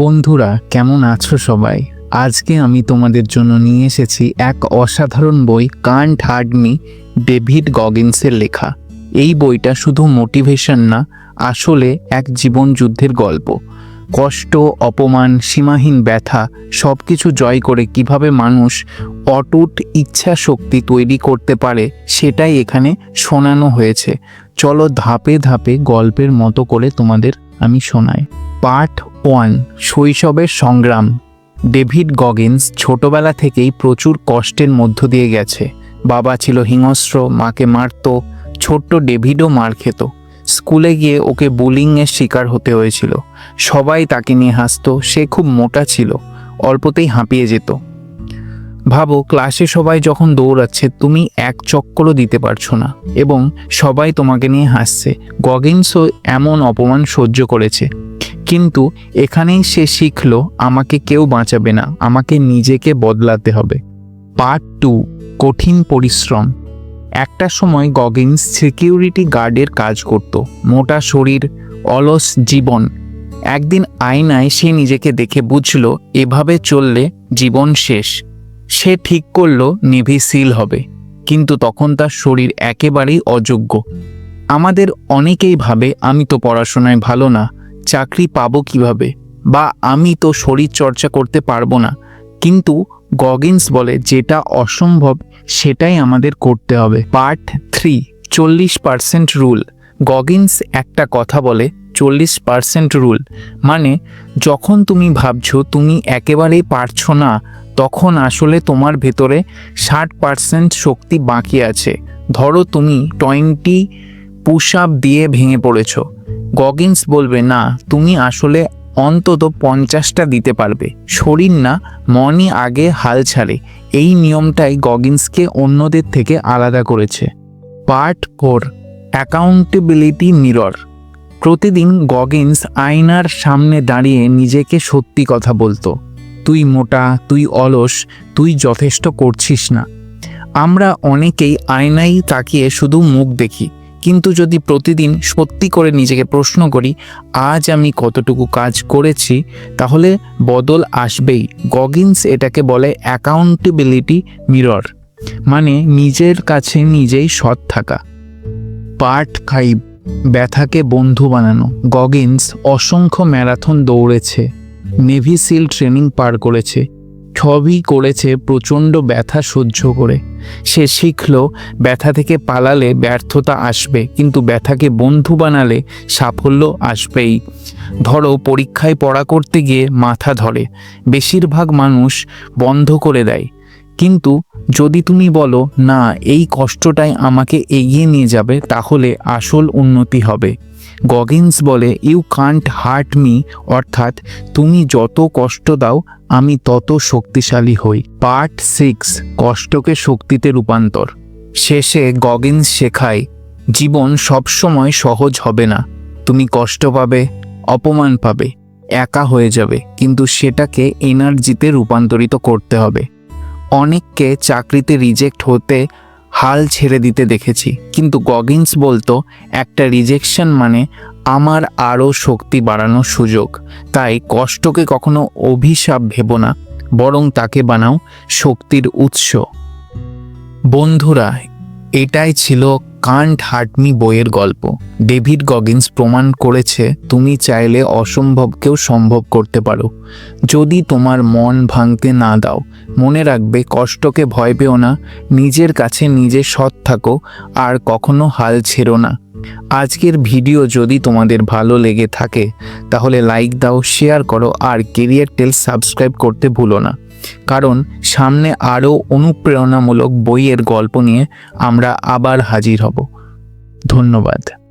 বন্ধুরা, কেমন আছো সবাই? আজকে আমি তোমাদের জন্য নিয়ে এসেছি এক অসাধারণ বই, কান্ট হার্ড মি, ডেভিড গগিন্সের লেখা। এই বইটা শুধু মোটিভেশন না, আসলে এক জীবন যুদ্ধের গল্প। কষ্ট, অপমান, সীমাহীন ব্যথা সব কিছু জয় করে কীভাবে মানুষ অটুট ইচ্ছা শক্তি তৈরি করতে পারে, সেটাই এখানে শোনানো হয়েছে। চলো ধাপে ধাপে গল্পের মতো করে তোমাদের আমি শোনাই। পার্ট ওয়ান, শৈশবের সংগ্রাম। ডেভিড গগিন্স ছোটবেলা থেকেই প্রচুর কষ্টের মধ্য দিয়ে গেছে। বাবা ছিল হিংস্র, মাকে মারত, ছোট্ট ডেভিডও মার খেত। স্কুলে গিয়ে ওকে বুলিংয়ের শিকার হতে হয়েছিল। সবাই তাকে নিয়ে হাসতো, সে খুব মোটা ছিল, অল্পতেই হাঁপিয়ে যেত। ভাবো, ক্লাসে সবাই যখন দৌড়াচ্ছে, তুমি এক চক্করও দিতে পারছ না, এবং সবাই তোমাকে নিয়ে হাসছে। গগিন্সও এমন অপমান সহ্য করেছে। কিন্তু এখানেই সে শিখলো, আমাকে কেউ বাঁচাবে না, আমাকে নিজেকে বদলাতে হবে। পার্ট টু, কঠিন পরিশ্রম। একটা সময় গগিন্স সিকিউরিটি গার্ডের কাজ করত, মোটা শরীর, অলস জীবন। একদিন আয়নায় সে নিজেকে দেখে বুঝলো, এভাবে চললে জীবন শেষ। সে ঠিক করল, নেভি সিল হবে। কিন্তু তখন তার শরীর একেবারেই অযোগ্য। আমাদের অনেকেই ভাবে, আমি তো পড়াশোনায় ভালো না। চাকরি পাবো কীভাবে? বা আমি তো শরীর চর্চা করতে পারব না। কিন্তু গগিন্স বলে, যেটা অসম্ভব, সেটাই আমাদের করতে হবে। পার্ট থ্রি, চল্লিশ পার্সেন্ট রুল। গগিন্স একটা কথা বলে, চল্লিশ পার্সেন্ট রুল। মানে যখন তুমি ভাবছ তুমি একেবারেই পারছ না, তখন আসলে তোমার ভেতরে ষাট পার্সেন্ট শক্তি বাকি আছে। ধরো তুমি টোয়েন্টি পুশ আপ দিয়ে ভেঙে পড়েছ। গগিন্স বলবে, না, তুমি আসলে অন্তত পঞ্চাশটা দিতে পারবে। শরীর না, মনই আগে হাল ছাড়ে। এই নিয়মটাই গগিন্সকে অন্যদের থেকে আলাদা করেছে। Part four, accountability mirror. প্রতিদিন গগিন্স আয়নার সামনে দাঁড়িয়ে নিজেকে সত্যি কথা বলতো। তুই মোটা, তুই অলস, তুই যথেষ্ট করছিস না। আমরা অনেকেই আয়নায় তাকিয়ে শুধু মুখ দেখি। কিন্তু যদি প্রতিদিন সত্যি করে নিজেকে প্রশ্ন করি, আজ আমি কতটুকু কাজ করেছি? তাহলে বদল আসবেই। গগিন্স এটাকে বলে অ্যাকাউন্টেবিলিটি মিরর মানে নিজের কাছে নিজেই সৎ থাকা। পার্ট ফাইভ, ব্যথাকে বন্ধু বানানো। গগিন্স অসংখ্য ম্যারাথন দৌড়েছে, নেভি সিল ট্রেনিং পার করেছে। সবই করেছে প্রচণ্ড ব্যথা সহ্য করে। সে শিখল, ব্যথা থেকে পালালে ব্যর্থতা আসবে, কিন্তু ব্যথাকে বন্ধু বানালে সাফল্য আসবেই। ধরো, পরীক্ষায় পড়া করতে গিয়ে মাথা ধরে, বেশিরভাগ মানুষ বন্ধ করে দেয়। কিন্তু যদি তুমি বলো, না, এই কষ্টটাই আমাকে এগিয়ে নিয়ে যাবে, তাহলে আসল উন্নতি হবে। গগিন্স বলে ইউ কান্ট হার্ট মি অর্থাৎ, তুমি যত কষ্ট দাও, আমি তত শক্তিশালী হই। পার্ট সিক্স, কষ্টকে শক্তিতে রূপান্তর। শেষে গগিন্স শেখায়, জীবন সবসময় সহজ হবে না। তুমি কষ্ট পাবে, অপমান পাবে, একা হয়ে যাবে, কিন্তু সেটাকে এনার্জিতে রূপান্তরিত করতে হবে। অনেককে চাকরিতে রিজেক্ট হতে হাল ছেড়ে দিতে দেখেছি। কিন্তু গগিন্স বলতো, একটা রিজেকশন মানে আমার আরও শক্তি বাড়ানোর সুযোগ। তাই কষ্টকে কখনো অভিশাপ ভেব না, বরং তাকে বানাও শক্তির উৎস। বন্ধুরা, এটাই ছিল কান্ট হার্টমি বইয়ের গল্প। ডেভিড গগিন্স প্রমাণ করেছে, তুমি চাইলে অসম্ভবকেও সম্ভব করতে পারো। যদি তোমার মন ভাঙতে না দাও, মনে রাখবে কষ্টকে ভয় পেও না, নিজের কাছে নিজে সৎ থাকো, আর কখনো হাল ছেড়ো না। আজকের ভিডিও যদি তোমাদের ভালো লেগে থাকে, তাহলে লাইক দাও, শেয়ার করো, আর কেরিয়ার টেল সাবস্ক্রাইব করতে ভুলো না। কারণ সামনে আরও অনুপ্রেরণামূলক বইয়ের গল্প নিয়ে আমরা আবার হাজির হব। ধন্যবাদ।